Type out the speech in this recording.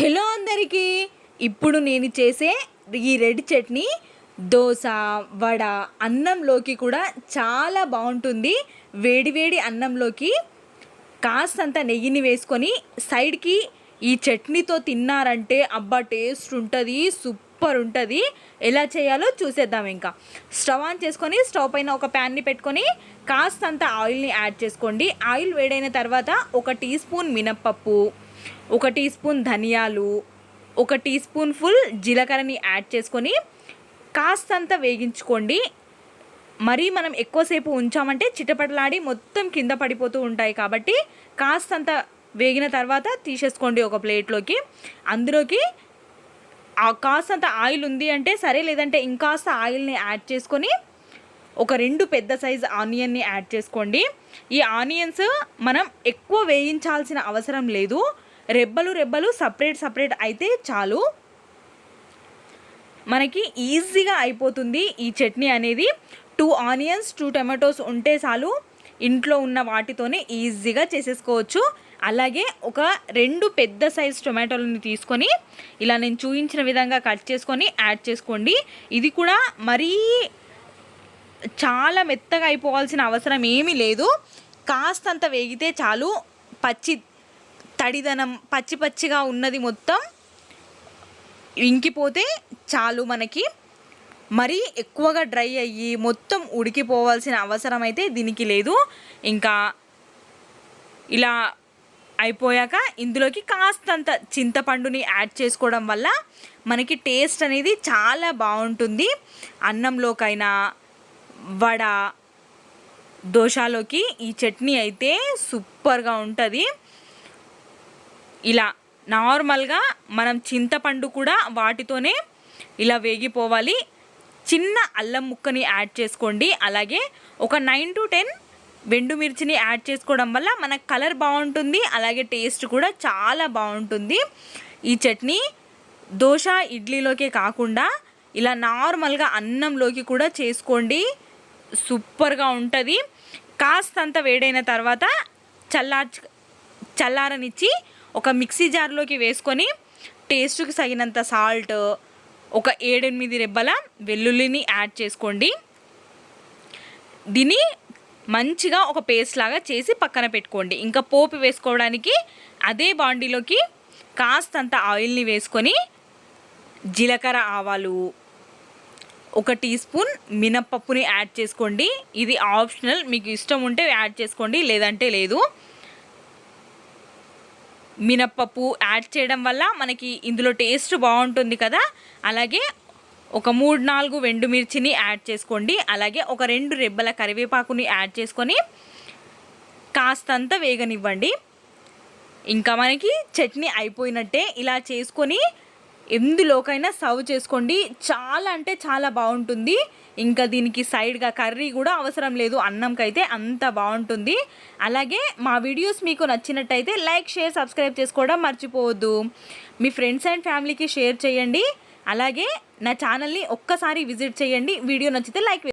Hello అందరికీ ఇప్పుడు నేను చేసే ఈ రెడ్ చట్నీ దోశ వడ అన్నంలోకి కూడా చాలా బాగుంటుంది. వేడివేడి అన్నంలోకి కాస్తంత నెయ్యిని వేసుకొని సైడ్కి ఈ చట్నీతో తిన్నారంటే అబ్బా టేస్ట్ ఉంటుంది సూపర్ ఉంటుంది. ఎలా చేయాలో చూసేద్దాం ఇంకా. స్టవ్ ఆన్ చేసుకొని స్టవ్ పైన ఒక ప్యాన్ని పెట్టుకొని కాస్తంత ఆయిల్ని యాడ్ చేసుకోండి. ఆయిల్ వేడైన తర్వాత ఒక టీ స్పూన్ మినప్పప్పు ఒక టీ స్పూన్ ధనియాలు ఒక టీ స్పూన్ ఫుల్ జీలకర్రని యాడ్ చేసుకొని కాస్తంత వేగించుకోండి. మరీ మనం ఎక్కువసేపు ఉంచామంటే చిటపటలాడి మొత్తం కింద పడిపోతూ ఉంటాయి కాబట్టి కాస్తంత వేగిన తర్వాత తీసేసుకోండి ఒక ప్లేట్లోకి. అందులోకి ఆ కాస్తంత ఆయిల్ ఉంది అంటే సరే లేదంటే ఇంకాస్త ఆయిల్ని యాడ్ చేసుకొని ఒక రెండు పెద్ద సైజ్ ఆనియన్ని యాడ్ చేసుకోండి. ఈ ఆనియన్స్ మనం ఎక్కువ వేయించాల్సిన అవసరం లేదు. రెబ్బలు రెబ్బలు సపరేట్ సపరేట్ అయితే చాలు. మనకి ఈజీగా అయిపోతుంది ఈ చట్నీ అనేది. టూ ఆనియన్స్ టూ టమాటోస్ ఉంటే చాలు. ఇంట్లో ఉన్న వాటితోనే ఈజీగా చేసేసుకోవచ్చు. అలాగే ఒక రెండు పెద్ద సైజ్ టొమాటోలని తీసుకొని ఇలా నేను చూపించిన విధంగా కట్ చేసుకొని యాడ్ చేసుకోండి. ఇది కూడా మరీ చాలా మెత్తగా అయిపోవాల్సిన అవసరం ఏమీ లేదు. కాస్తంత వేగితే చాలు. పచ్చి తడిదనం పచ్చి పచ్చిగా ఉన్నది మొత్తం ఇంకిపోతే చాలు మనకి. మరీ ఎక్కువగా డ్రై అయ్యి మొత్తం ఉడికిపోవాల్సిన అవసరం అయితే దీనికి లేదు. ఇంకా ఇలా అయిపోయాక ఇందులోకి కాస్తంత చింతపండుని యాడ్ చేసుకోవడం వల్ల మనకి టేస్ట్ అనేది చాలా బాగుంటుంది. అన్నంలోకైనా వడ దోశలోకి ఈ చట్నీ అయితే సూపర్గా ఉంటుంది. ఇలా నార్మల్గా మనం చింతపండు కూడా వాటితోనే ఇలా వేగిపోవాలి. చిన్న అల్లం ముక్కని యాడ్ చేసుకోండి. అలాగే ఒక నైన్ టు టెన్ వెండు మిర్చిని యాడ్ చేసుకోవడం వల్ల మన కలర్ బాగుంటుంది. అలాగే టేస్ట్ కూడా చాలా బాగుంటుంది. ఈ చట్నీ దోశ ఇడ్లీలోకే కాకుండా ఇలా నార్మల్గా అన్నంలోకి కూడా చేసుకోండి. సూపర్గా ఉంటుంది. కాస్తంత వేడైన తర్వాత చల్లార్చ చల్లారనిచ్చి ఒక మిక్సీ జార్లోకి వేసుకొని టేస్ట్కి తగినంత సాల్ట్ ఒక ఏడెనిమిది రెబ్బల వెల్లుల్లిని యాడ్ చేసుకోండి. దీన్ని మంచిగా ఒక పేస్ట్ లాగా చేసి పక్కన పెట్టుకోండి. ఇంకా పోపు వేసుకోవడానికి అదే బాండీలోకి కాస్తంత ఆయిల్ని వేసుకొని జీలకర్ర ఆవాలు ఒక టీ స్పూన్ మినప్పప్పుని యాడ్ చేసుకోండి. ఇది ఆప్షనల్ మీకు ఇష్టం ఉంటే యాడ్ చేసుకోండి లేదంటే లేదు. మినప్పప్పు యాడ్ చేయడం వల్ల మనకి ఇందులో టేస్ట్ బాగుంటుంది కదా. అలాగే ఒక మూడు నాలుగు వెండుమిర్చిని యాడ్ చేసుకోండి. అలాగే ఒక రెండు రెబ్బల కరివేపాకుని యాడ్ చేసుకొని కాస్తంత వేగనివ్వండి. ఇంకా మనకి చట్నీ అయిపోయినట్టే ఇలా చేసుకొని ఎందులోకైనా సర్వ్ చేసుకోండి. చాలా అంటే చాలా బాగుంటుంది. ఇంకా దీనికి సైడ్గా కర్రీ కూడా అవసరం లేదు. అన్నంకైతే అంత బాగుంటుంది. అలాగే మా వీడియోస్ మీకు నచ్చినట్టయితే లైక్ షేర్ సబ్స్క్రైబ్ చేసుకోవడం మర్చిపోవద్దు. మీ ఫ్రెండ్స్ అండ్ ఫ్యామిలీకి షేర్ చేయండి. అలాగే నా ఛానల్ని ఒక్కసారి విజిట్ చేయండి. వీడియో నచ్చితే లైక్